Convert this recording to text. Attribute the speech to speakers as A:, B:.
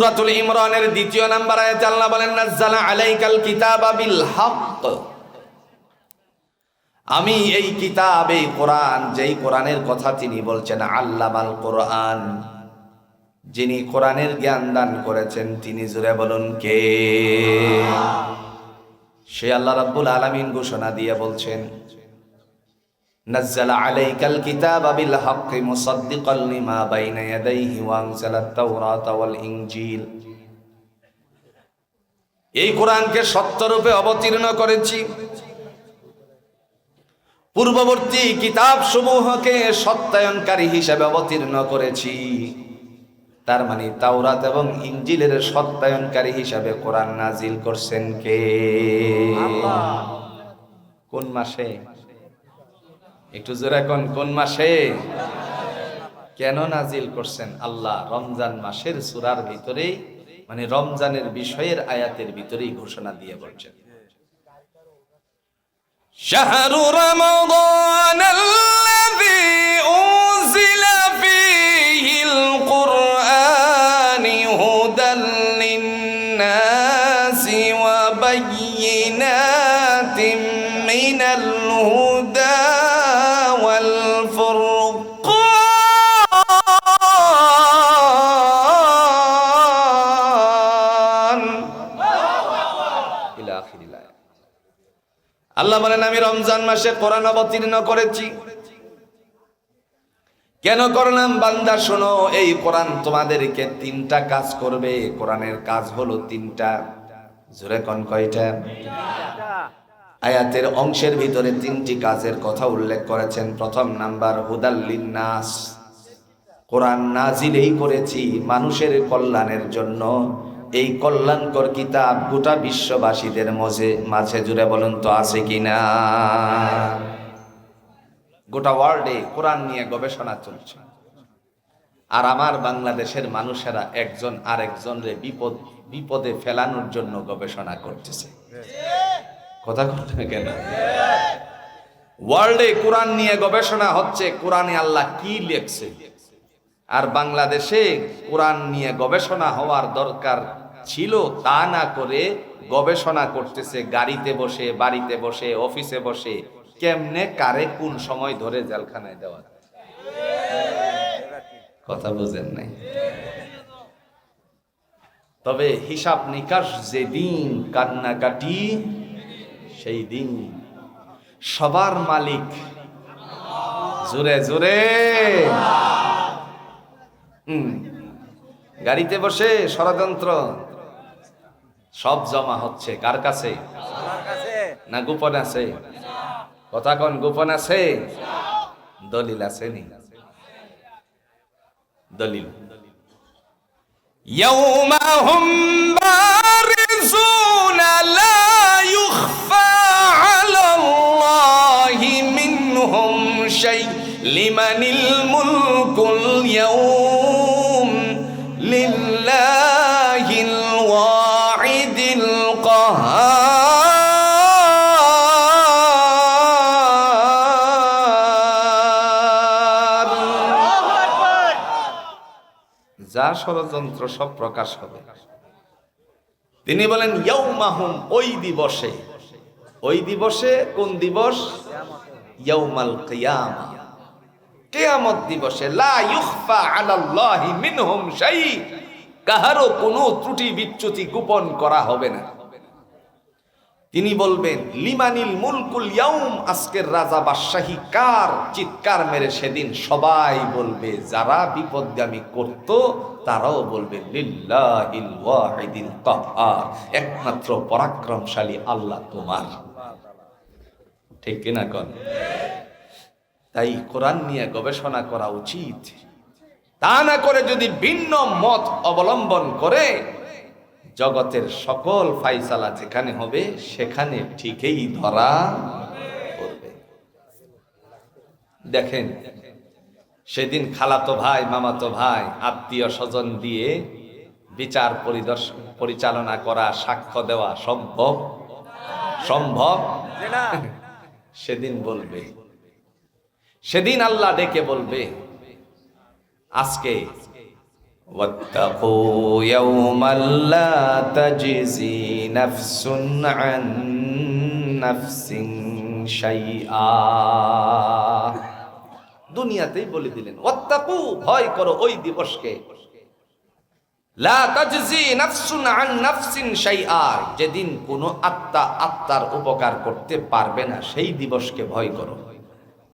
A: সূরাতুল ইমরানের দ্বিতীয় নাম্বার আয়াতে আল্লাহ বলেন, নাজ্জালা আলাইকাল কিতাবা বিল হক। আমি এই কিতাব কোরআন, যেই কোরআনের কথা তিনি বলছেন আল্লাহ আল্লামাল কোরআন। যিনি কোরআনের জ্ঞান দান করেছেন, তিনি জুড়ে বলুন কে? সে আল্লাহ রাব্বুল আলামিন ঘোষণা দিয়ে বলছেন نزل عليك الكتاب بالحق مصدقا لما بين يديه وانزل التوراة والإنجيل এই কোরআনকে সত্যরূপে অবতীর্ণ করেছি পূর্ববর্তী কিতাব সমূহকে সত্যায়নকারী হিসেবে অবতীর্ণ করেছি তার মানে তাওরাত এবং ইঞ্জিলের সত্যায়নকারী হিসাবে কোরআন নাজিল করছেন কে কোন মাসে একটু জোরে কোন কোন মাসে কেন নাজিল করছেন আল্লাহ রমজান মাসের সুরার ভিতরেই মানে রমজানের বিষয়ের আয়াতের ভিতরেই ঘোষণা দিয়ে বলছেন شهر رمضان الذي أنزل فيه القرآن هدى للناس وبينات من الهدى আল্লাহ বলেন, আমি রমজান মাসে কোরআন অবতীর্ণ করেছি। কেন করলাম? বান্দা, শোনো, এই কোরআন তোমাদেরকে তিনটা কাজ করবে। কোরআনের কাজ হলো তিনটা। জোরে কন কয়টা? আয়াতের অংশের ভিতরে তিনটি কাজের কথা উল্লেখ করেছেন। প্রথম নাম্বার হুদাল্লিন নাস কোরআন নাজিলেই করেছি মানুষের কল্যাণের জন্য। এই কল্যাণকর কিতাব গোটা বিশ্ববাসীদের মজে মাঝে জুড়ে বলুন তো আছে কিনা গোটা ওয়ার্ল্ডে কোরআন নিয়ে গবেষণা চলছে। আর আমার বাংলাদেশের মানুষেরা একজন আরেকজনরে বিপদ, বিপদে ফেলানোর জন্য গবেষণা করতেছে। কথা বলতে কেন? ওয়ার্ল্ডে কোরআন নিয়ে গবেষণা হচ্ছে, কোরআনে আল্লাহ কি লেখছে? আর বাংলাদেশে কোরআন নিয়ে গবেষণা হওয়ার দরকার ছিল তা না করে গবেষণা করতেছে, গাড়িতে বসে, বাড়িতে বসে, অফিসে বসে, কেমনে, কারে, কোন সময় ধরে জেলখানায় দেওয়া কথা বুঝেন নাই। তবে হিসাব নিকাশ যেদিন কান্নাকাটি, সেই দিন সবার মালিক জোরে জোরে গাড়িতে বসে ষড়যন্ত্র সব জমা হচ্ছে কার কাছে না গোপন আছে কথা কন গোপন আছে দলিল আছে নি দলিল يوم هم بارزون لا يخفى على الله منهم شيء لمن الملك اليوم لله যা ষড়যন্ত্র সব প্রকাশ হবে। তিনি বলেন, ইয়াউমাহুম, ওই দিবসে। ওই দিবসে কোন দিবস? ইয়াউমাল কিয়ামা। কিয়ামত দিবসে, লা ইউখফা আলাল্লাহি মিনহুম শাই কাহারও কোনো ত্রুটি বিচ্যুতি গোপন করা হবে না। তিনি বলবেন, লিমানিল মুলকুল ইয়াউম, আজকের রাজা বাদশাহী কার চিৎকার মেরে সেদিন সবাই বলবে, যারা বিপদগামী করত, তারাও বলবে, লিল্লাহিল ওয়াহিদিল কাহ্হার একমাত্র পরাক্রমশালী আল্লাহ তোমার। ঠিক কিনা কন? তাই কোরআন নিয়ে গবেষণা করা উচিত। তা না করে যদি ভিন্ন মত অবলম্বন করে জগতের সকল ফাইসালা যেখানে হবে সেখানে ঠিকই ধরা পড়বে। দেখেন সেদিন খালাতো ভাই মামাতো ভাই আত্মীয় স্বজন দিয়ে বিচার পরিদর্শন পরিচালনা করা সাক্ষ্য দেওয়া সম্ভব? সম্ভব? সেদিন বলবে। সেদিন আল্লাহ ডেকে বলবে আজকে واتقوا يوما لا تجزي نفس عن نفس شيئا দুনিয়াতেই বলে দিলেন ওয়াত্তাকু ভয় করো ওই দিবসকে লা তাজজি নাফসুন আন নাফসিন শাইআ যেদিন কোনো আত্মা আত্মার উপকার করতে পারবে না সেই দিবসকে ভয় করো